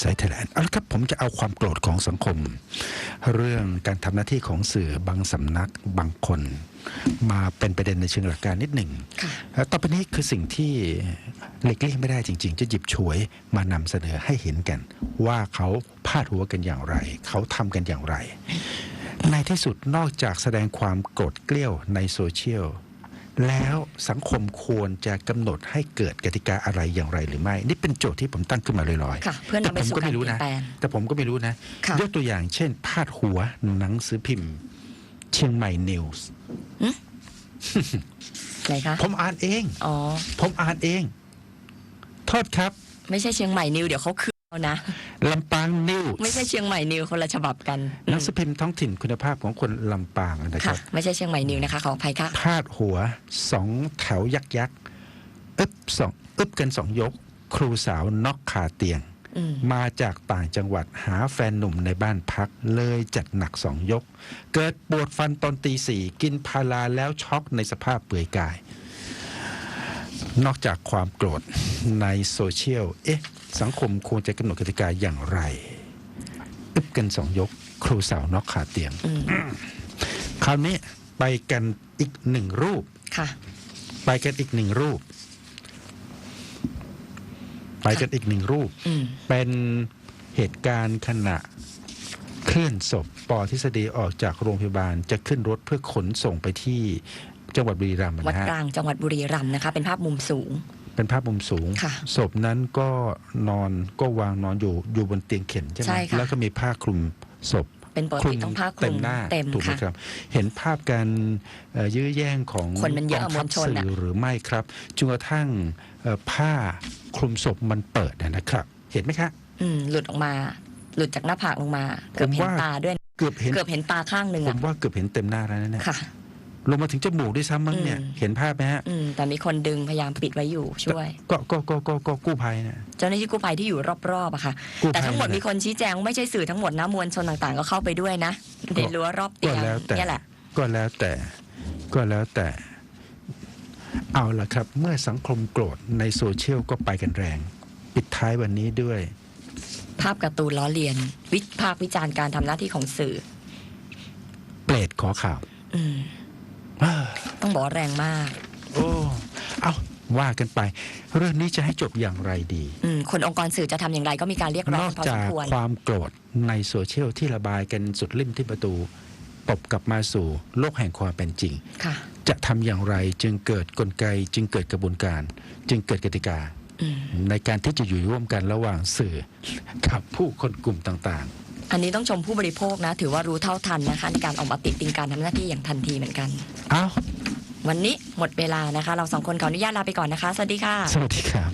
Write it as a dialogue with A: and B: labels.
A: ไซต์ไทยแลนด์เอาละครับผมจะเอาความโกรธของสังคม เรื่องการทำหน้าที่ของสื่อบางสำนักบางคน มาเป็นประเด็นในเชิงหลักการนิดหนึ่ง
B: ค่ะ
A: แล้วต่อไปนี้คือสิ่งที่หลีกเลี่ยงไม่ได้จริง ๆ จะหยิบฉวยมานำเสนอให้เห็นกัน ว่าเขาพาดหัวกันอย่างไร เขาทำกันอย่างไร ในที่สุดนอกจากแสดงความโกรธเกลี้ยวในโซเชียล แล้วสังคมควรจะกำหนดให้เกิดกติกาอะไรอย่างไรหรือไม่ นี่เป็นโจทย์ที่ผมตั้งขึ้นมาลอยๆ
B: ค่ะเพื่อนำไป
A: แต่ผม
B: สู่
A: ก็
B: การ
A: ไม่
B: เป
A: รู้
B: ลี่ย
A: นะ
B: นแปลง
A: แต่ผมก็ไม่รู้นะ
B: ค่ะ
A: ยกตัวอย่างเช่น พาดหัวหนังสือพิมพ์ เชียงใหม่นิวส์
B: ไหนคะ
A: ผมอ่านเอง
B: อ๋อ
A: ผมอ่านเองโทษครับ
B: ไม่ใช่เชียงใหม่นิวเดี๋ยวเขาคืน เอานะ
A: ลำปางนิวส์
B: ไม่ใช่เชียงใหม่นิวคนละฉบับกัน
A: หนังสือพิมพ์ท้องถิ่นคุณภาพของคนลำปางนะค
B: ค่ะ
A: รับ
B: ไม่ใช่เชียงใหม่นิวนะคะขออภัยค่ะ
A: พาดหัวสองแถวยักษ์ยักษ์อึบสองอึบกันสองยก ครูสาวน็อกขาเตียง
B: อืม
A: มาจากต่างจังหวัดหาแฟนหนุ่มในบ้านพักเลยจัดหนักสองยก เกิดปวดฟันตอนตีสี่กินพาราแล้วช็อกในสภาพเปลือยกาย นอกจากความโกรธในโซเชียลเอ๊ะ สังคมควรจะกำหนดกติกาอย่างไร อึบกันสองยก ครูสาวน็อกขาเตียง
B: อืม
A: คราวนี้ไปกันอีกหนึ่งรูป
B: ค่ะ
A: ไปกันอีกหนึ่งรูป ไปกันอีกหนึ่งรูป
B: อืม
A: เป็นเหตุการณ์ขณะเคลื่อนศพปอทฤษฎีออกจากโรงพยาบาลจะขึ้นรถเพื่อขนส่งไปที่จังหวัดบุรีรัมย์
B: วัด
A: นะฮะ
B: กลางจังหวัดบุรีรัมย์นะคะ เป็นภาพมุมสูง
A: เป็นภาพมุมสูง
B: ค่ะ
A: ศพนั้นก็นอนก็วางนอนอยู่อยู่บนเตียงเข็นใช่ไหม
B: ใช่ค่ะ
A: แล้วก็มีผ้าคลุมศพ
B: เป็นปกติต้องผ้าคลุ
A: เต็
B: ม
A: มหน้า
B: เต็ม
A: ถูกไหม
B: ค่ะ
A: ครับ เห็นภาพการเอ่อยื้อแย่งของ
B: คนมันเยอะ
A: กงทัพ
B: มวลชน
A: สื่
B: อะ
A: อหรือไม่ครับจนกระทั่งเอ่อผ้าคลุมศพมันเปิดนะครับ เห็นไหมครับ
B: อืมหลุดออกมา หลุดจากหน้าผากลงมา เกือบ
A: ผม
B: เห็น
A: ว่า
B: ตาด้วย
A: เกือบเห็น
B: เกือบเห็นตาข้างหนึ่ง
A: ผ
B: อะ
A: มว่าเกือบเห็นเต็มหน้าแล้วนะเนี่ย
B: ค่ะ
A: ลงมาถึงจมูกด้วยซ้ำมั้งเนี่ย
B: อืม
A: เห็นภาพไหมฮะ
B: อืมแต่มีคนดึงพยายามปิดไว้อยู่ช่วย
A: ก็ก็ก็ก็ก็กู้ภัยนะ
B: เจ้าหน้าที่กู้ภัยที่อยู่รอบๆอะค่ะ
A: กู้ภัย
B: แต่ทั้งหมด
A: นั่นแหละ
B: มีคนชี้แจงว่าไม่ใช่สื่อทั้งหมดนะมวลชนต่างๆ ก็เข้าไปด้วยนะในรั้วรอบเตี
A: ก็
B: ยง
A: แล้วแต่
B: เนี่ยแหละ
A: ก็แล้วแต่ก็แล้วแต่ เอาละครับ เมื่อสังคมโกรธในโซเชียลก็ไปกันแรง ปิดท้ายวันนี้ด้วย
B: ภาพการ์ตูนล้อเลียน วิพากษ์วิจารณ์การทำหน้าที่ของสื่อ
A: เปรตขอข่าว
B: อืม
A: อ้า
B: ต้องบอกว่าแรงมาก
A: โอ้เอาว่ากันไป เรื่องนี้จะให้จบอย่างไรดี
B: อืมคนองค์กรสื่อจะทำอย่างไรก็มีการเรียกร้
A: น
B: อง
A: อก
B: พอส
A: จามก
B: ควร
A: ความโกรธในโซเชียลที่ระบายกันสุดลิ่มที่ประตูตบกลับมาสู่โลกแห่งความเป็นจริง
B: ค่ะ
A: จะทำอย่างไรจึงเกิดกลไก จึงเกิดกระบวนการ จึงเกิดกติกา
B: อืม
A: ในการที่จะอยู่ร่วมกันระหว่างสื่อกับผู้คนกลุ่มต่าง
B: อันนี้ต้องชมผู้บริโภคนะ ถือว่ารู้เท่าทันนะคะ ในการออกมาติดติงการทำหน้าที่อย่างทันทีเหมือนกัน
A: ๆเอ้า
B: วันนี้หมดเวลานะคะ เราสองคนขออนุญาตลาไปก่อนนะคะ สวัสดีค่ะ
A: สวัสดีครับ